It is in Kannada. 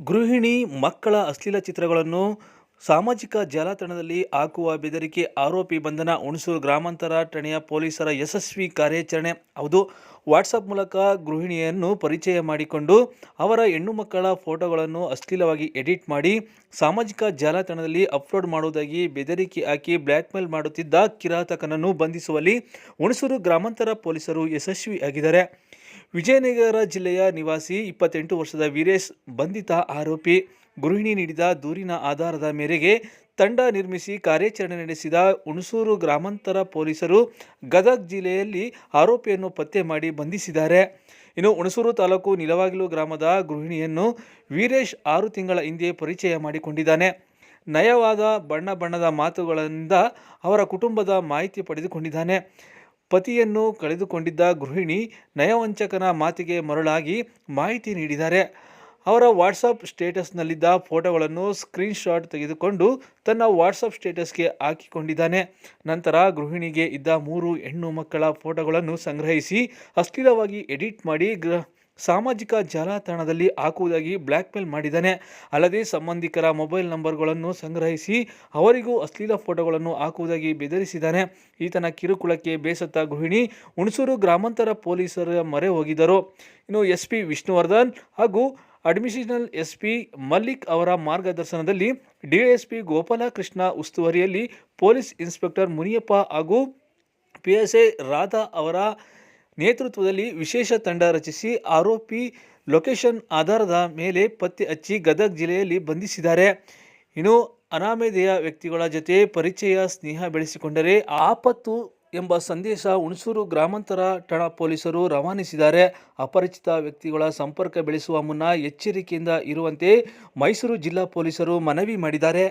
ಗೃಹಿಣಿ ಮಕ್ಕಳ ಅಶ್ಲೀಲ ಚಿತ್ರಗಳನ್ನು ಸಾಮಾಜಿಕ ಜಾಲತಾಣದಲ್ಲಿ ಹಾಕುವ ಬೆದರಿಕೆ ಆರೋಪಿ ಬಂಧನ ಹುಣಸೂರು ಗ್ರಾಮಾಂತರ ಠಾಣೆಯ ಪೊಲೀಸರ ಯಶಸ್ವಿ ಕಾರ್ಯಾಚರಣೆ. ಹೌದು ವಾಟ್ಸಪ್ ಮೂಲಕ ಗೃಹಿಣಿಯನ್ನು ಪರಿಚಯ ಮಾಡಿಕೊಂಡು ಅವರ ಹೆಣ್ಣು ಮಕ್ಕಳ ಫೋಟೋಗಳನ್ನು ಅಶ್ಲೀಲವಾಗಿ ಎಡಿಟ್ ಮಾಡಿ ಸಾಮಾಜಿಕ ಜಾಲತಾಣದಲ್ಲಿ ಅಪ್ಲೋಡ್ ಮಾಡುವುದಾಗಿ ಬೆದರಿಕೆ ಹಾಕಿ ಬ್ಲ್ಯಾಕ್ಮೇಲ್ ಮಾಡುತ್ತಿದ್ದ ಕಿರಾತಕನನ್ನು ಬಂಧಿಸುವಲ್ಲಿ ಹುಣಸೂರು ಗ್ರಾಮಾಂತರ ಪೊಲೀಸರು ಯಶಸ್ವಿಯಾಗಿದ್ದಾರೆ. ವಿಜಯನಗರ ಜಿಲ್ಲೆಯ ನಿವಾಸಿ ಇಪ್ಪತ್ತೆಂಟು ವರ್ಷದ ವೀರೇಶ್ ಬಂಧಿತ ಆರೋಪಿ ಗೃಹಿಣಿ ನೀಡಿದ ದೂರಿನ ಆಧಾರದ ಮೇರೆಗೆ ತಂಡ ನಿರ್ಮಿಸಿ ಕಾರ್ಯಾಚರಣೆ ನಡೆಸಿದ ಹುಣಸೂರು ಗ್ರಾಮಾಂತರ ಪೊಲೀಸರು ಗದಗ ಜಿಲ್ಲೆಯಲ್ಲಿ ಆರೋಪಿಯನ್ನು ಪತ್ತೆ ಮಾಡಿ ಬಂಧಿಸಿದ್ದಾರೆ. ಇನ್ನು ಹುಣಸೂರು ತಾಲೂಕು ನಿಲವಾಗಿಲು ಗ್ರಾಮದ ಗೃಹಿಣಿಯನ್ನು ವೀರೇಶ್ ಆರು ತಿಂಗಳ ಹಿಂದೆ ಪರಿಚಯ ಮಾಡಿಕೊಂಡಿದ್ದಾನೆ. ನಯವಾದ ಬಣ್ಣ ಬಣ್ಣದ ಮಾತುಗಳಿಂದ ಅವರ ಕುಟುಂಬದ ಮಾಹಿತಿ ಪಡೆದುಕೊಂಡಿದ್ದಾನೆ. ಪತಿಯನ್ನು ಕಳೆದುಕೊಂಡಿದ್ದ ಗೃಹಿಣಿ ನಯವಂಚಕನ ಮಾತಿಗೆ ಮರಳಾಗಿ ಮಾಹಿತಿ ನೀಡಿದ್ದಾರೆ. ಅವರ ವಾಟ್ಸಪ್ ಸ್ಟೇಟಸ್ನಲ್ಲಿದ್ದ ಫೋಟೋಗಳನ್ನು ಸ್ಕ್ರೀನ್ಶಾಟ್ ತೆಗೆದುಕೊಂಡು ತನ್ನ ವಾಟ್ಸಪ್ ಸ್ಟೇಟಸ್ಗೆ ಹಾಕಿಕೊಂಡಿದ್ದಾನೆ. ನಂತರ ಗೃಹಿಣಿಗೆ ಇದ್ದ ಮೂರು ಹೆಣ್ಣು ಮಕ್ಕಳ ಫೋಟೋಗಳನ್ನು ಸಂಗ್ರಹಿಸಿ ಅಶ್ಲೀಲವಾಗಿ ಎಡಿಟ್ ಮಾಡಿ ಸಾಮಾಜಿಕ ಜಾಲತಾಣದಲ್ಲಿ ಹಾಕುವುದಾಗಿ ಬ್ಲ್ಯಾಕ್ಮೇಲ್ ಮಾಡಿದ್ದಾನೆ. ಅಲ್ಲದೆ ಸಂಬಂಧಿಕರ ಮೊಬೈಲ್ ನಂಬರ್ಗಳನ್ನು ಸಂಗ್ರಹಿಸಿ ಅವರಿಗೂ ಅಶ್ಲೀಲ ಫೋಟೋಗಳನ್ನು ಹಾಕುವುದಾಗಿ ಬೆದರಿಸಿದ್ದಾನೆ. ಈತನ ಕಿರುಕುಳಕ್ಕೆ ಬೇಸತ್ತ ಗೃಹಿಣಿ ಹುಣಸೂರು ಗ್ರಾಮಾಂತರ ಪೊಲೀಸರ ಮೊರೆ ಹೋಗಿದ್ದರು. ಇನ್ನು ಎಸ್ ಪಿ ವಿಷ್ಣುವರ್ಧನ್ ಹಾಗೂ ಅಡ್ಮಿಷನಲ್ ಎಸ್ ಪಿ ಮಲ್ಲಿಕ್ ಅವರ ಮಾರ್ಗದರ್ಶನದಲ್ಲಿ ಡಿಎಸ್ಪಿ ಗೋಪಾಲಕೃಷ್ಣ ಉಸ್ತುವಾರಿಯಲ್ಲಿ ಪೊಲೀಸ್ ಇನ್ಸ್ಪೆಕ್ಟರ್ ಮುನಿಯಪ್ಪ ಹಾಗೂ ಪಿ ಎಸ್ ಐ ರಾಧಾ ಅವರ ನೇತೃತ್ವದಲ್ಲಿ ವಿಶೇಷ ತಂಡ ರಚಿಸಿ ಆರೋಪಿ ಲೊಕೇಶನ್ ಆಧಾರದ ಮೇಲೆ ಪತ್ತೆ ಹಚ್ಚಿ ಗದಗ್ ಜಿಲ್ಲೆಯಲ್ಲಿ ಬಂಧಿಸಿದ್ದಾರೆ. ಇನ್ನು ಅನಾಮಧೇಯ ವ್ಯಕ್ತಿಗಳ ಜೊತೆ ಪರಿಚಯ ಸ್ನೇಹ ಬೆಳೆಸಿಕೊಂಡರೆ ಆಪತ್ತು ಎಂಬ ಸಂದೇಶ ಹುಣಸೂರು ಗ್ರಾಮಾಂತರ ಠಾಣಾ ಪೊಲೀಸರು ರವಾನಿಸಿದ್ದಾರೆ. ಅಪರಿಚಿತ ವ್ಯಕ್ತಿಗಳ ಸಂಪರ್ಕ ಬೆಳೆಸುವ ಮುನ್ನ ಎಚ್ಚರಿಕೆಯಿಂದ ಇರುವಂತೆ ಮೈಸೂರು ಜಿಲ್ಲಾ ಪೊಲೀಸರು ಮನವಿ ಮಾಡಿದ್ದಾರೆ.